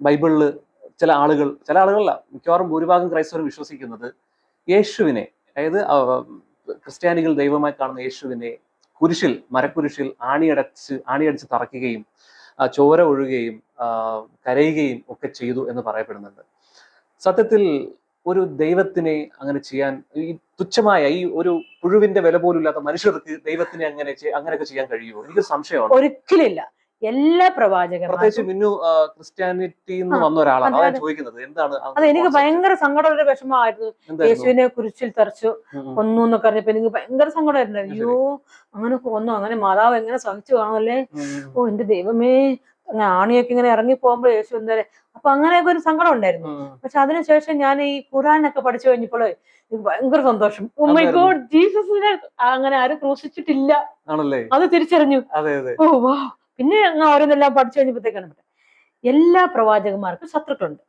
ബൈബിളിൽ ചില ആളുകൾ ചില ആളുകളല്ല മിക്കവാറും ഭൂരിഭാഗം ക്രൈസ്തവർ വിശ്വസിക്കുന്നത് യേശുവിനെ അതായത് ക്രിസ്ത്യാനികൾ ദൈവമായി കാണുന്ന യേശുവിനെ കുരിശിൽ മരക്കുരിശിൽ ആണിയടച്ച് ആണിയടിച്ച് തറയ്ക്കുകയും ചോര ഒഴുകുകയും കരയുകയും ഒക്കെ ചെയ്തു എന്ന് പറയപ്പെടുന്നുണ്ട്. സത്യത്തിൽ ഒരു ദൈവത്തിനെ അങ്ങനെ ചെയ്യാൻ ഈ തുച്ഛമായ ഈ ഒരു പുഴുവിന്റെ വില പോലും ഇല്ലാത്ത മനുഷ്യർക്ക് ദൈവത്തിനെ അങ്ങനെ അങ്ങനെയൊക്കെ ചെയ്യാൻ കഴിയുമോ? എനിക്ക് സംശയമാണ്. ഒരിക്കലില്ല എല്ലാ പ്രവാചകന്മാരും ക്രിസ്ത്യാനിറ്റിയിൽ വന്ന ഒരാളാണ്. അതെ, ചോദിക്കുന്നത്. എന്താണ് അത് എനിക്ക് ഭയങ്കര സങ്കടമുള്ള വിഷമമായിരുന്നു. യേശുവിനെ കുരിശിൽ തെറച്ചു. കൊന്നു എന്നൊക്കെ അറിഞ്ഞപ്പോ എനിക്ക് ഭയങ്കര സങ്കടമായിരുന്നു. അയ്യോ അങ്ങനെ കൊന്നു. അങ്ങനെ മാതാവ് എങ്ങനെ സഹിച്ചു കാണുമല്ലേ. ഓ എന്റെ ദൈവമേ. അങ്ങനെ ആണിയൊക്കെ ഇങ്ങനെ ഇറങ്ങി പോകുമ്പോ യേശു എന്താ അപ്പൊ അങ്ങനെയൊക്കെ ഒരു സങ്കടം ഉണ്ടായിരുന്നു. പക്ഷെ അതിനുശേഷം ഞാൻ ഈ ഖുറാനൊക്കെ പഠിച്ചു കഴിഞ്ഞപ്പോൾ എനിക്ക് ഭയങ്കര സന്തോഷം. ഓ മൈ ഗോഡ് ജീസസിനെ അങ്ങനെ ആരും ക്രൂശിച്ചിട്ടില്ല. ആണല്ലേ? അത് തിരിച്ചറിഞ്ഞു. ഓ വാ. പിന്നെ അങ്ങ് ഓരോന്നെല്ലാം പഠിച്ചു കഴിഞ്ഞപ്പോഴത്തേക്കാണ് എല്ലാ പ്രവാചകന്മാർക്കും ശത്രുക്കളുണ്ട്.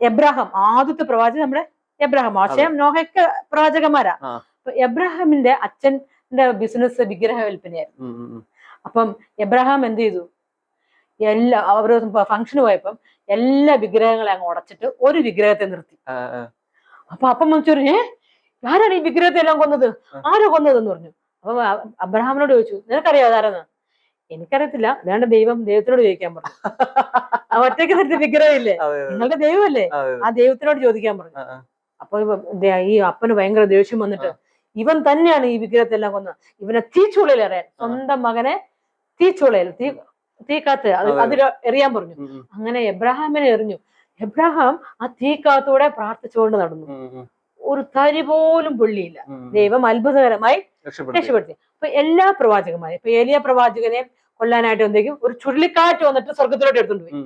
എബ്രാഹാം ആദ്യത്തെ പ്രവാചകൻ നമ്മുടെ എബ്രാഹാം. ആശയം നോഹയ്ക്ക് പ്രവാചകന്മാരാ. എബ്രഹാമിന്റെ അപ്പൊ എബ്രാഹാമിന്റെ അച്ഛന്റെ ബിസിനസ് വിഗ്രഹ വിൽപ്പനയായിരുന്നു. അപ്പം എബ്രഹാം എന്ത് ചെയ്തു? എല്ലാ അവർ ഫംഗ്ഷന് പോയപ്പം എല്ലാ വിഗ്രഹങ്ങളെ അങ്ങ് ഉടച്ചിട്ട് ഒരു വിഗ്രഹത്തെ നിർത്തി. അപ്പൊ അപ്പം ചോദിച്ചു ഏ ആരാണ് ഈ വിഗ്രഹത്തെ എല്ലാം കൊന്നത്. ആരാ കൊന്നതെന്ന് പറഞ്ഞു. അപ്പൊ അബ്രഹാമിനോട് ചോദിച്ചു നിനക്കറിയാം അതാരെന്ന് എനിക്കറിയത്തില്ല. അല്ലാണ്ട് ദൈവം ദൈവത്തിനോട് ചോദിക്കാൻ പറഞ്ഞു ആ ഒറ്റയ്ക്ക് തരത്തിൽ വിഗ്രഹമില്ലേ? നിങ്ങളുടെ ദൈവമല്ലേ? ആ ദൈവത്തിനോട് ചോദിക്കാൻ പറഞ്ഞു. അപ്പൊ ഈ അപ്പന് ഭയങ്കര ദേഷ്യം വന്നിട്ട് ഇവൻ തന്നെയാണ് ഈ വിഗ്രഹത്തെല്ലാം കൊന്നത് ഇവനെ തീച്ചുളയിൽ എറിയാൻ. സ്വന്തം മകനെ തീച്ചുളയിൽ തീ തീക്കാത്ത് അത് അതിൽ എറിയാൻ പറഞ്ഞു. അങ്ങനെ എബ്രഹാമിനെ എറിഞ്ഞു. എബ്രഹാം ആ തീക്കാത്തൂടെ പ്രാർത്ഥിച്ചുകൊണ്ട് നടന്നു. ഒരു തരി പോലും പൊള്ളിയില്ല. ദൈവം അത്ഭുതകരമായി രക്ഷപ്പെടുത്തി. അപ്പൊ എല്ലാ പ്രവാചകന്മാരും ഇപ്പൊ ഏലിയ പ്രവാചകനെ കൊല്ലാനായിട്ട് എന്തെങ്കിലും ഒരു ചുഴലിക്കാറ്റ് വന്നിട്ട് സ്വർഗത്തിലോട്ട് എടുത്തുകൊണ്ട് പോയി.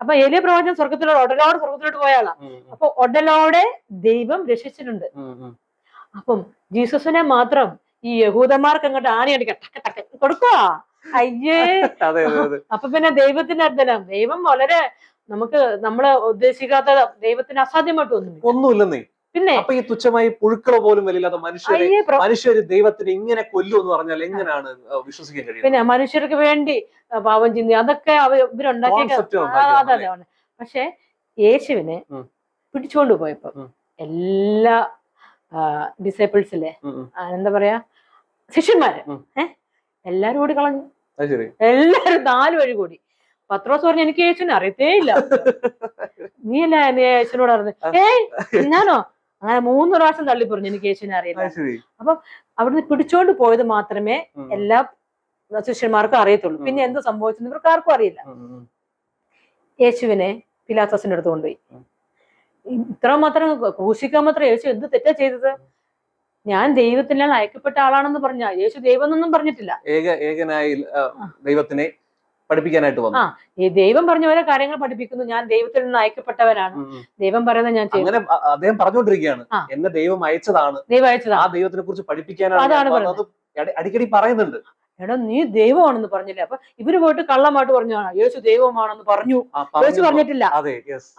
അപ്പൊ ഏലിയ പ്രവാചകൻ സ്വർഗത്തിലോട്ട് ഉടലോടെ സ്വർഗത്തിലോട്ട് പോയാളാ അപ്പൊ ഉടലോടെ ദൈവം രക്ഷിച്ചിട്ടുണ്ട്. അപ്പം ജീസസിനെ മാത്രം ഈ യഹൂദന്മാർക്ക് അങ്ങോട്ട് ആണിയടിക്കാൻ ടക്ക് ടക്ക് കൊടുക്കുക അയ്യേ. അപ്പൊ പിന്നെ ദൈവത്തിന്റെ അർത്ഥം ദൈവം വളരെ നമുക്ക് നമ്മൾ ഉദ്ദേശിക്കാത്ത ദൈവത്തിന് അസാധ്യമായിട്ട് ഒന്നും ഒന്നുമില്ലെന്നേ. പിന്നെ അപ്പൊ ഈ തുച്ഛമായി പുഴുക്കളെ പോലും വലിയില്ലാത്ത മനുഷ്യരെ മനുഷ്യര് ദൈവത്തിന് ഇങ്ങനെ കൊല്ലു എന്ന് പറഞ്ഞാൽ എങ്ങനെയാണ് വിശ്വസിക്കാൻ കഴിയുന്നത്? പിന്നെ മനുഷ്യർക്ക് വേണ്ടി പാവം ചിന്തി അതൊക്കെ ഇവരുണ്ടാക്കിയ അതെ അതെ പക്ഷെ യേശുവിനെ പിടിച്ചോണ്ട് പിടിച്ചുകൊണ്ട് പോയപ്പോ എല്ലാ ഡിസേബിൾസിലെ. എന്താ പറയാ ശിഷ്യന്മാര്. ഏഹ് എല്ലാരും കൂടി കളഞ്ഞു. എല്ലാരും നാല് വഴി കൂടി. പത്രോസ് പറഞ്ഞു എനിക്ക് യേശുവിനെ അറിയത്തേ ഇല്ല. നീ അല്ല നീ യേശുവിനോട് അറിഞ്ഞു ഏയ് ഞാനോ അങ്ങനെ മൂന്ന് പ്രാവശ്യം തള്ളി പറഞ്ഞു എനിക്ക് യേശുവിനെ അറിയില്ല അപ്പൊ അവിടുന്ന് പിടിച്ചോണ്ട് പോയത് മാത്രമേ എല്ലാ ശിഷ്യന്മാർക്കും അറിയത്തുള്ളൂ. പിന്നെ എന്ത് സംഭവിച്ചെന്ന് ഇവർക്ക് ആർക്കും അറിയില്ല യേശുവിനെ പിലാത്തോസിന്റെ അടുത്ത് കൊണ്ടുപോയി. ഇത്ര മാത്രം ക്രൂശിക്കാൻ മാത്രം യേശു എന്ത് തെറ്റാ ചെയ്തത്? ഞാൻ ദൈവത്തിനാൽ അയക്കപ്പെട്ട ആളാണെന്ന് പറഞ്ഞ യേശു ദൈവം എന്നൊന്നും പറഞ്ഞിട്ടില്ല. ഏക ഏകനായി ദൈവത്തിനെ പഠിപ്പിക്കാനായിട്ട് വന്നു. ആ. ഈ ദൈവം പറഞ്ഞ ഓരോ കാര്യങ്ങൾ പഠിപ്പിക്കുന്നു. ഞാൻ ദൈവത്തിൽ നിന്ന് ഉം. ദൈവം പറയുന്നത് ഞാൻ അങ്ങനെ അദ്ദേഹം പറഞ്ഞുകൊണ്ടിരിക്കുകയാണ്. എന്നെ ദൈവം അയച്ചതാണ്. ദൈവം ആ അയച്ചതാ ദൈവത്തിനെ കുറിച്ച് പഠിപ്പിക്കാനാണ് അടിക്കടി പറയുന്നുണ്ട്. എടാ നീ ദൈവമാണെന്ന് പറഞ്ഞില്ലേ? അപ്പൊ ഇവർ പോയിട്ട് കള്ളമായിട്ട് പറഞ്ഞു യേശു ദൈവമാണെന്ന് പറഞ്ഞു. യേശു പറഞ്ഞിട്ടില്ല.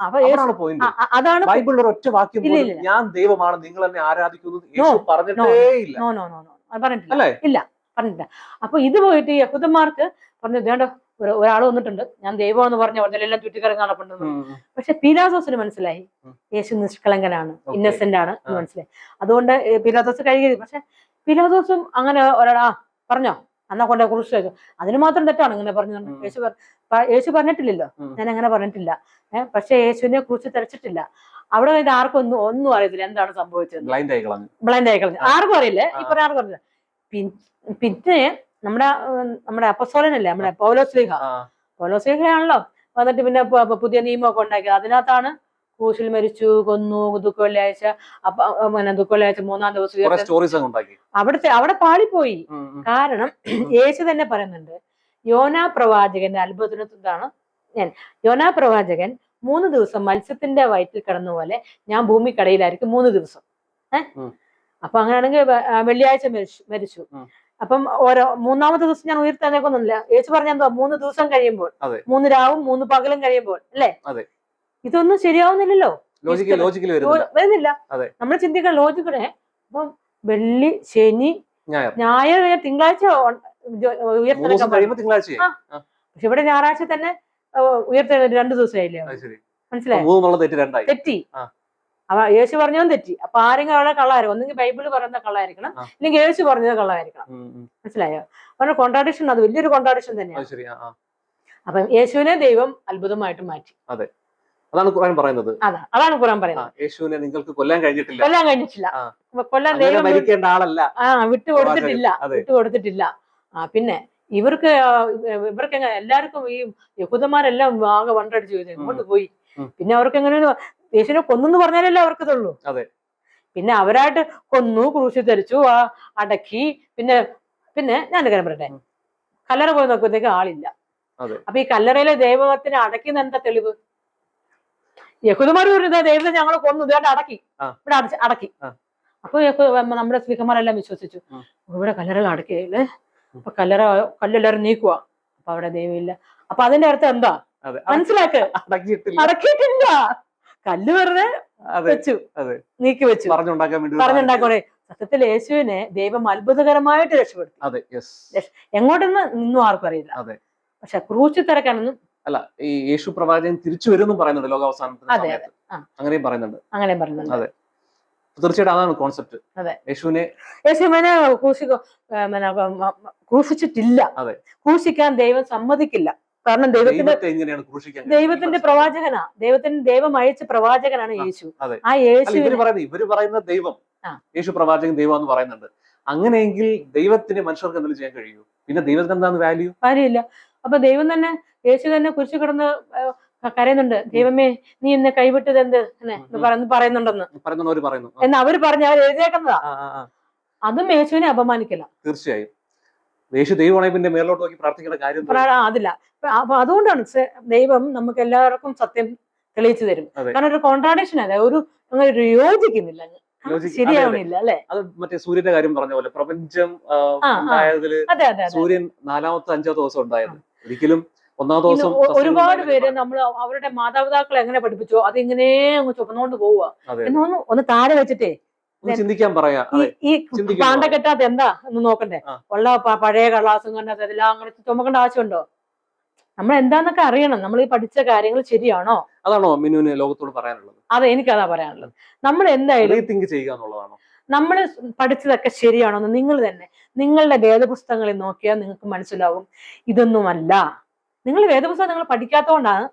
അതാണ് ആ, ആ, ബൈബിളിൽ ഒറ്റ വാക്യം ഞാൻ ദൈവമാണ് നിങ്ങൾ എന്നെ ആരാധിക്കുന്നു യേശു പറഞ്ഞിട്ടേ ഇല്ല. നോ നോ നോ നോ പറഞ്ഞിട്ടില്ല. ഇല്ല പറഞ്ഞിട്ടില്ല. അപ്പൊ ഇത് പോയിട്ട് ഈ യഹൂദന്മാർക്ക് പറഞ്ഞു വേണ്ട ഒരാൾ വന്നിട്ടുണ്ട്. ഞാൻ ദൈവമെന്ന് പറഞ്ഞ എല്ലാം ചുറ്റിക്കറങ്ങി നടപ്പുണ്ടെന്ന്. പക്ഷെ പീലാദോസിന് മനസ്സിലായി. യേശു നിഷ്കളങ്കനാണ്. ഇന്നസെന്റ് ആണ് എന്ന് മനസ്സിലായി. അതുകൊണ്ട് ഏ, പീലാദോസ് കഴുകി പക്ഷെ പീലാദോസും അങ്ങനെ ഒരാൾ ആ പറഞ്ഞോ? എന്നാ കൊണ്ടേ കുറിച്ച് അതിന് മാത്രം തെറ്റാണ് ഇങ്ങനെ പറഞ്ഞു. യേശു യേശു പറഞ്ഞിട്ടില്ലല്ലോ. ഞാൻ അങ്ങനെ പറഞ്ഞിട്ടില്ല. ഏഹ് പക്ഷെ യേശുവിനെ കുറിച്ച് തെരച്ചിട്ടില്ല അവിടെ ഇത് ആർക്കും ഒന്നും ഒന്നും അറിയത്തില്ല എന്താണ് സംഭവിച്ചത് ബ്ലൈൻഡ് ആയി കളഞ്ഞു. ആർക്കും അറിയില്ലേ. ഇപ്പൊ ഈ പറഞ്ഞ ആർക്കും അറിയില്ല. പിന്നെ നമ്മുടെ നമ്മുടെ അപ്പസോലനല്ലേ നമ്മുടെ പൗലോസ്ലിഹ പൗലോസ്ലിഹയാണല്ലോ വന്നിട്ട് പിന്നെ പുതിയ നിയമമൊക്കെ ഉണ്ടാക്കിയത്. അതിനകത്താണ് ക്രൂശിൽ മരിച്ചു കൊന്നു ദുഃഖവെള്ളിയാഴ്ച വെള്ളിയാഴ്ച അപ്പൊ ദുഃഖ ദുഃഖവെള്ളിയാഴ്ച മൂന്നാം ദിവസം ഉണ്ടാക്കി. അവിടുത്തെ അവിടെ പാളിപ്പോയി. കാരണം യേശു തന്നെ പറയുന്നുണ്ട് യോനാ പ്രവാചകന്റെ അത്ഭുതത്തിനാണ് ഞാൻ. യോനാ പ്രവാചകൻ മൂന്ന് ദിവസം മത്സ്യത്തിന്റെ വയറ്റിൽ കിടന്ന പോലെ ഞാൻ ഭൂമിക്കടയിലായിരിക്കും മൂന്ന് ദിവസം. ഏഹ്. അപ്പൊ അങ്ങനെയാണെങ്കിൽ വെള്ളിയാഴ്ച മരിച്ചു മരിച്ചു. അപ്പം ഓരോ മൂന്നാമത്തെ ദിവസം ഞാൻ ഉയർത്തെഴുന്നേക്കൊന്നുമില്ല യേശു പറഞ്ഞ എന്തോ? മൂന്ന് ദിവസം കഴിയുമ്പോൾ. മൂന്ന് രാവും മൂന്ന് പകലും കഴിയുമ്പോൾ. അല്ലേ. ഇതൊന്നും ശരിയാവുന്നില്ലല്ലോ. വരുന്നില്ല. നമ്മൾ ചിന്തിക്കാൻ ലോജിക്കടെ അപ്പം വെള്ളി ശനി ഞായർ. തിങ്കളാഴ്ച ഉ- ജോ- മൂന്ന് ഉയർത്തെഴുന്നേക്കാൻ ദിവസം കഴിയുമ്പോൾ തിങ്കളാഴ്ചയായി ആ. പക്ഷെ ഇവിടെ ഞായറാഴ്ച തന്നെ ഉയർത്തെഴുന്നേറ്റ് രണ്ടു ദിവസമായില്ലേ? മനസ്സിലായി? തെറ്റ് അവ യേശു പറഞ്ഞവൻ തെറ്റി. അപ്പൊ ആരെങ്കിലും അവിടെ കള്ളായിരിക്കും ഒന്നെങ്കിൽ ബൈബിൾ പറയുന്ന കള്ളായിരിക്കണം. അല്ലെങ്കിൽ യേശു പറഞ്ഞത് കള്ളായിരിക്കണം. മനസ്സിലായോ? അവരുടെ കോൺട്രാഡിക്ഷൻ അത് വലിയൊരു കോൺട്രാഡിക്ഷൻ തന്നെയാണ്. അപ്പൊ. യേശുവിനെ ദൈവം അത്ഭുതമായിട്ട് മാറ്റി. അതെ. അതാണ് ഖുർആൻ പറയുന്നത്. അതാണ് ഖുറാൻ പറയുന്നത്. യേശുവിനെ നിങ്ങൾക്ക് കൊല്ലാൻ കഴിഞ്ഞിട്ടില്ല. കൊല്ലാൻ കഴിഞ്ഞിട്ടില്ല. കൊല്ലാൻ ദൈവം മരിക്കേണ്ട ആളല്ല. ആ വിട്ടു കൊടുത്തിട്ടില്ല വിട്ടു കൊടുത്തിട്ടില്ല ആ പിന്നെ ഇവർക്ക് ഇവർക്ക് എല്ലാവർക്കും ഈ യഹൂദന്മാരെല്ലാം ആകെ വണ്ടടിച്ചു പോയി. ഇങ്ങോട്ട് പോയി. പിന്നെ അവർക്ക് എങ്ങനെ യേശുവിനെ കൊന്നെന്ന് പറഞ്ഞാലല്ലേ അവർക്ക് ഇതുള്ളൂ അതെ. പിന്നെ അവരായിട്ട് കൊന്നു ക്രൂശി ധരിച്ചു ആ അടക്കി പിന്നെ പിന്നെ ഞാൻ കാര്യം പറയട്ടെ. കല്ലറ പോയി നോക്കുമ്പോഴത്തേക്ക് ആളില്ല. അപ്പൊ ഈ കല്ലറയിലെ ദൈവത്തിനെ അടക്കി എന്താ തെളിവ്? യഹുദമാർ പറഞ്ഞു ദൈവത്തെ ഞങ്ങൾ കൊന്നു ഇതായിട്ട് അടക്കി. ഇവിടെ അടച്ച് അടക്കി. അപ്പൊ നമ്മുടെ സ്ത്രീക്കന്മാരെല്ലാം വിശ്വസിച്ചു. ഇവിടെ കല്ലറകൾ അടക്കിയില്ലേ അപ്പൊ കല്ലറ കല്ലെല്ലാരും നീക്കുക അപ്പൊ അവിടെ ദൈവമില്ല. അപ്പൊ അതിന്റെ അർത്ഥം എന്താ? മനസ്സിലാക്കുക മനസ്സിലാക്ക്. അടക്കിയിട്ടില്ല. അടക്കിയിട്ടില്ല. കല്ല് വെറുതെ വെച്ചു. നീക്കി വെച്ചു. പറഞ്ഞുണ്ടാക്കാൻ സത്യത്തിൽ യേശുവിനെ ദൈവം അത്ഭുതകരമായിട്ട് രക്ഷപ്പെടുത്തി. എങ്ങോട്ടെന്ന് നിന്നും ആർക്കും അറിയില്ല. അതെ. പക്ഷെ ക്രൂശി തിരക്കാനൊന്നും അല്ല ഈ യേശു പ്രവാചകൻ തിരിച്ചു വരുമെന്നും പറയുന്നുണ്ട് ലോകാവസാനത്തിന് അങ്ങനെയും പറയുന്നുണ്ട്. അങ്ങനെയും പറയുന്നുണ്ട്. അതെ. തീർച്ചയായിട്ടും അതാണ് കോൺസെപ്റ്റ്. യേശുവിനെ യേശുവിനെ ക്രൂശിക്കോ ക്രൂശിച്ചിട്ടില്ല. അതെ. ക്രൂശിക്കാൻ ദൈവം സമ്മതിക്കില്ല. കാരണം ദൈവത്തിന്റെ? ദൈവത്തിന്റെ പ്രവാചകനാ. ദൈവത്തിന് ദൈവം അയച്ച പ്രവാചകനാണ് യേശു. ആ യേശു ഇവർ പറയുന്നത് ഇവർ പറയുന്ന ദൈവം. യേശു പ്രവാചകൻ ദൈവം എന്ന് പറയുന്നുണ്ട്. അങ്ങനെയെങ്കിൽ ദൈവത്തിന് മനുഷ്യർക്ക് എന്തെങ്കിലും ചെയ്യാൻ കഴിയൂ? പിന്നെ ദൈവത്തിന് എന്താണ് വാല്യൂ കാര്യമില്ല. അപ്പൊ ദൈവം തന്നെ യേശു തന്നെ കുരിശു കിടന്ന് കരയുന്നുണ്ട്. ദൈവമേ നീ എന്നെ കൈവിട്ടത് എന്ത്? എന്ന് പറയുന്നുണ്ടെന്ന്. എന്ന് അവർ പറഞ്ഞ് അവർ എഴുതിയേക്കുന്നതാ. ആ, ആ. അതും യേശുവിനെ അപമാനിക്കില്ല തീർച്ചയായും. യേശു ദൈവമാണെങ്കിൽ പിന്നെ മേലോട്ട് നോക്കി പ്രാർത്ഥിക്കേണ്ട കാര്യം അതില്ല. അപ്പൊ അതുകൊണ്ടാണ് ദൈവം നമുക്ക് എല്ലാവർക്കും സത്യം തെളിയിച്ചു തരും. കാരണം ഒരു കോൺട്രാഡിക്ഷൻ അല്ല. ഒരു അങ്ങനെ ഒരു യോജിക്കുന്നില്ല. ശരിയാവണില്ല അല്ലെ? അത് മറ്റേ സൂര്യന്റെ കാര്യം പറഞ്ഞ പോലെ പ്രപഞ്ചം. ഉണ്ടായതിൽ സൂര്യൻ നാലാമത്തെ അഞ്ചാമത്തെ ദിവസം ഉണ്ടായത്. ഒരിക്കലും ഇന്ന് ദിവസം ഒരുപാട് പേര് നമ്മൾ അവരുടെ മാതാപിതാക്കളെ എങ്ങനെ പഠിപ്പിച്ചോ അതിങ്ങനെ അങ്ങ് ചുമന്നുകൊണ്ട് പോവുക എന്നൊന്ന് ഒന്ന് താഴെ വെച്ചിട്ടേ ഒന്ന് ചിന്തിക്കാൻ പറയാ ഈ എന്താ? എന്ന് നോക്കണ്ടേ. ഉള്ള പഴയ കള്ളാസും കണ്ടത് എല്ലാം അങ്ങനെ ചുമക്കേണ്ട ആവശ്യമുണ്ടോ? നമ്മൾ എന്താന്നൊക്കെ അറിയണം. നമ്മൾ ഈ പഠിച്ച കാര്യങ്ങൾ ശരിയാണോ? അതാണോ മിനുവിന് ലോകത്തോട് പറയാനുള്ളത്? അതെ എനിക്കതാ പറയാനുള്ളത്. നമ്മൾ എന്തായാലും ചെയ്യുക എന്നുള്ളതാണോ? നമ്മൾ പഠിച്ചതൊക്കെ ശരിയാണോന്ന് നിങ്ങൾ തന്നെ നിങ്ങളുടെ വേദപുസ്തകങ്ങളിൽ നോക്കിയാൽ നിങ്ങൾക്ക് മനസ്സിലാവും. ഇതൊന്നുമല്ല. നിങ്ങൾ വേദപുസ്തകം നിങ്ങൾ പഠിക്കാത്തതുകൊണ്ടാണ്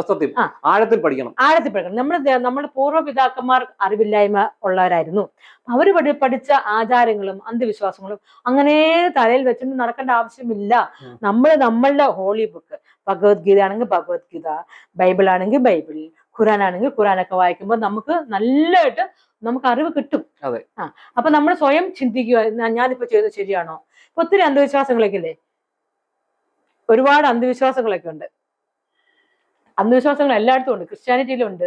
സത്യം. ആഴത്തിൽ പഠിക്കണം. ആഴത്തിൽ പഠിക്കണം. നമ്മൾ നമ്മുടെ പൂർവപിതാക്കന്മാർ അറിവില്ലായ്മ ഉള്ളവരായിരുന്നു. അവർ പഠി പഠിച്ച ആചാരങ്ങളും അന്ധവിശ്വാസങ്ങളും അങ്ങനെ തലയിൽ വെച്ചിട്ട് നടക്കേണ്ട ആവശ്യമില്ല. നമ്മൾ നമ്മളുടെ ഹോളി ബുക്ക് ഭഗവത്ഗീത ആണെങ്കിൽ ഭഗവത്ഗീത ബൈബിൾ ആണെങ്കിൽ ബൈബിൾ ഖുറാൻ ആണെങ്കിൽ ഖുറാനൊക്കെ വായിക്കുമ്പോൾ നമുക്ക് നല്ലതായിട്ട് നമുക്ക് അറിവ് കിട്ടും. ആ. അപ്പൊ നമ്മൾ സ്വയം ചിന്തിക്കുക. "ഞാ- ഞാനിപ്പോ ചെയ്തത് ശരിയാണോ? ഒത്തിരി അന്ധവിശ്വാസങ്ങളൊക്കെ ഇല്ലേ? ഒരുപാട് അന്ധവിശ്വാസങ്ങളൊക്കെ ഉണ്ട്. അന്ധവിശ്വാസങ്ങൾ എല്ലായിടത്തും ഉണ്ട്. ക്രിസ്ത്യാനിറ്റിയിലുണ്ട്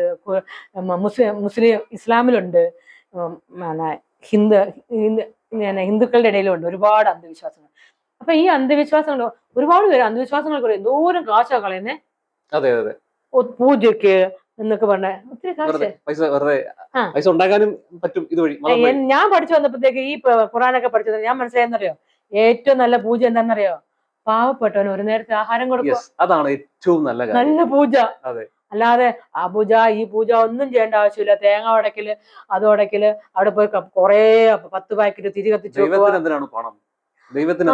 മുസ്ലിം മുസ്ലിം ഇസ്ലാമിലുണ്ട് ഹിന്ദു ഹിന്ദു ഹിന്ദുക്കളുടെ ഇടയിലുണ്ട്. ഒരുപാട് അന്ധവിശ്വാസങ്ങൾ. അപ്പൊ ഈ അന്ധവിശ്വാസങ്ങൾ ഒരുപാട് പേര് അന്ധവിശ്വാസങ്ങൾ കൂടെ എന്തോരം കാശാ കളയുന്നേ? അതെ അതെ. പൂജക്ക് പൂജയ്ക്ക് എന്നൊക്കെ പറഞ്ഞ ഒത്തിരി കാശ്. ഉണ്ടാക്കാനും പറ്റും ഇതുവഴി ഞാൻ പഠിച്ചു വന്നപ്പോഴത്തേക്ക് ഈ ഖുറാനൊക്കെ പഠിച്ചത് ഞാൻ മനസ്സിലായെന്നറിയോ? ഏറ്റവും നല്ല പൂജ എന്താണെന്നറിയോ? പാവപ്പെട്ടവന് ഒരു നേരത്തെ ആഹാരം കൊടുക്കുക അതാണ് ഏറ്റവും നല്ല നല്ല പൂജ. അതെ. അല്ലാതെ ആ പൂജ ഈ പൂജ ഒന്നും ചെയ്യേണ്ട ആവശ്യമില്ല. തേങ്ങ ഉടക്കൽ അത് ഉടക്കൽ അവിടെ പോയി കൊറേ പത്ത് പാക്കറ്റ് തിരി കത്തിച്ചു പണം? ദൈവത്തിന്?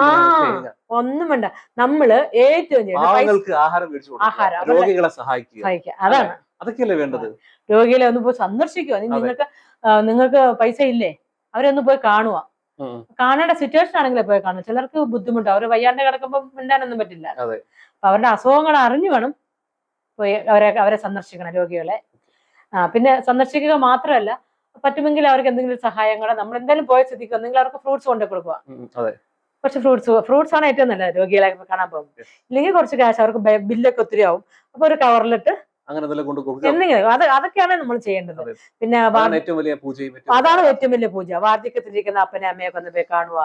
ഒന്നും വേണ്ട. നമ്മൾ ഏറ്റവും ചെയ്യേണ്ടത് ആഹാരം ആഹാരം, രോഗികളെ സഹായിക്കുക. അതാണ്. അതൊക്കെയല്ലേ വേണ്ടത്? രോഗികളെ ഒന്ന് പോയി സന്ദർശിക്കുക നിങ്ങൾക്ക് നിങ്ങൾക്ക് പൈസ ഇല്ലേ? അവരെ ഒന്ന് പോയി കാണുക. കാണേണ്ട സിറ്റുവേഷൻ ആണെങ്കിലേ പോയി കാണും. ചിലർക്ക് ബുദ്ധിമുട്ട് അവർ വയ്യാണ്ട് കിടക്കുമ്പോൾ മിണ്ടാനൊന്നും പറ്റില്ല. അപ്പൊ അവരുടെ അസുഖങ്ങൾ അറിഞ്ഞു വേണം പോയി അവരെ അവരെ സന്ദർശിക്കണം രോഗികളെ. ആ പിന്നെ സന്ദർശിക്കുക മാത്രമല്ല പറ്റുമെങ്കിൽ അവർക്ക് എന്തെങ്കിലും സഹായങ്ങൾ നമ്മൾ എന്തായാലും പോയ സ്ഥിതിക്ക് എന്തെങ്കിലും അവർക്ക് ഫ്രൂട്ട്സ് കൊണ്ടു കൊടുക്കുക. കുറച്ച് ഫ്രൂട്ട്സ് ഫ്രൂട്ട്സ് ആണ് ഏറ്റവും നല്ലത് രോഗികളെ കാണാൻ പോകും. ഇല്ലെങ്കിൽ കുറച്ച് ക്യാഷ് അവർക്ക് ബില്ലൊക്കെ ഒത്തിരി ആവും. അപ്പൊ ഒരു കവറിലിട്ട് അങ്ങനെ കൊണ്ട് കൊടുക്കുക അത് അതൊക്കെയാണ് നമ്മൾ ചെയ്യേണ്ടത്. പിന്നെ അതാണ് ഏറ്റവും വലിയ പൂജയും അതാണ് ഏറ്റവും വലിയ പൂജ. വാർദ്ധക്യത്തിലിരിക്കുന്ന അപ്പനെ അമ്മയൊക്കെ ഒന്ന് പോയി കാണുക.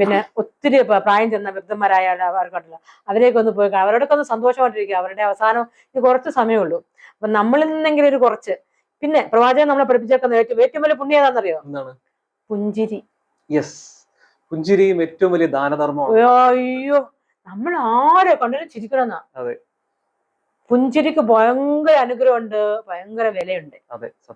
പിന്നെ ഒത്തിരി പ്രായം ചെന്ന വൃദ്ധന്മാരായ അവർക്കുണ്ടല്ലോ അവരെയൊക്കെ ഒന്ന് പോയി അവരോടൊക്കെ ഒന്ന് സന്തോഷമായിട്ടിരിക്കുക. അവരുടെ അവസാനം ഇത് കുറച്ച് സമയമുള്ളൂ അപ്പൊ നമ്മളിൽ നിന്നെങ്കിലും ഒരു കുറച്ച്. പിന്നെ പ്രവാചകൻ നമ്മളെ പഠിപ്പിച്ചേക്കുന്ന ഏറ്റവും ഏറ്റവും വലിയ പുണ്യം ഏതാണെന്നറിയോ? പുഞ്ചിരി. യെസ് പുഞ്ചിരിയും ഏറ്റവും വലിയ ദാനധർമ്മമാണ്. അയ്യോ നമ്മൾ ആരെ കണ്ടാലും ചിരിക്കണമെന്നാ? അതെ. പുഞ്ചിരിക്ക് ഭയങ്കര അനുഗ്രഹമുണ്ട് ഭയങ്കര വിലയുണ്ട്. അതെ